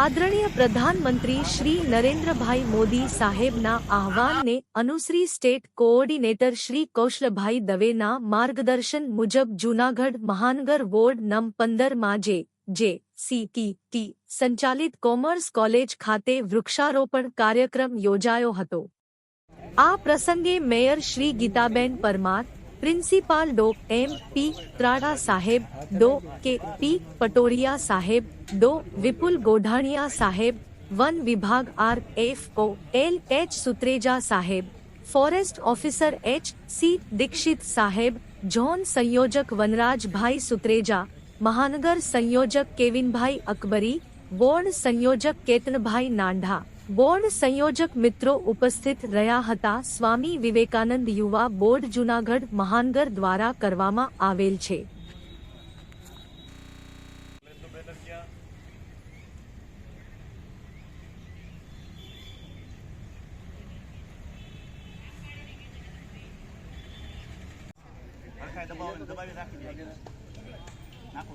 આદરણીય પ્રધાનમંત્રી શ્રી નરેન્દ્રભાઈ મોદી સાહેબના આહવાનને અનુસરી સ્ટેટ કોઓર્ડિનેટર શ્રી કૌશલભાઈ દવેના માર્ગદર્શન મુજબ જૂનાગઢ મહાનગર વોર્ડ નમ પંદરમાં J J, C T T, સંચાલિત કોમર્સ કોલેજ ખાતે વૃક્ષારોપણ કાર્યક્રમ યોજાયો હતો. આ પ્રસંગે mayor Shri Gitaben Parmar principal dough M P Trada साहेब, डो के पी पटोरिया साहेब दो विपुल गोधानिया साहेब, वन विभाग R F O L H Sutreja साहेब, forest officer H C Dixit साहेब, जॉन संयोजक वनराज भाई सुत्रेजा, महानगर संयोजक केविन भाई अकबरी, वार्ड संयोजक केतन भाई नांढा। બોર્ડ સંયોજક મિત્રો ઉપસ્થિત રહ્યા હતા. સ્વામી વિવેકાનંદ યુવા બોર્ડ જુનાગઢ મહાનગર દ્વારા કરવામાં આવેલ છે. નાખો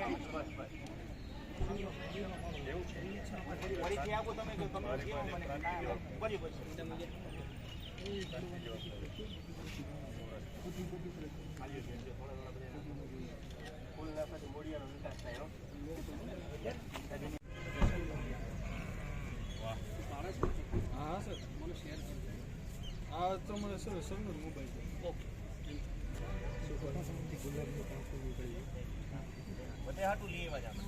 ફરીથી આપો તમે જો તમે કેવો મને ના, બરાબર છે. ફૂલના પછી મોઢિયાનો વિકાસ થાય હો. સર મને શેર કરજો આ સર સરનો મોબાઈલ બધે હાટું લઈ આવ્યા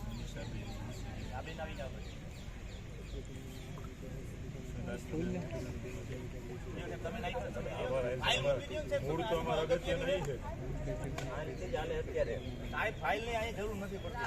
તો અમારા અગત્ય નહીં છે આ અત્યારે સાહેબ ફાઇલની અહીં જરૂર નથી પડતી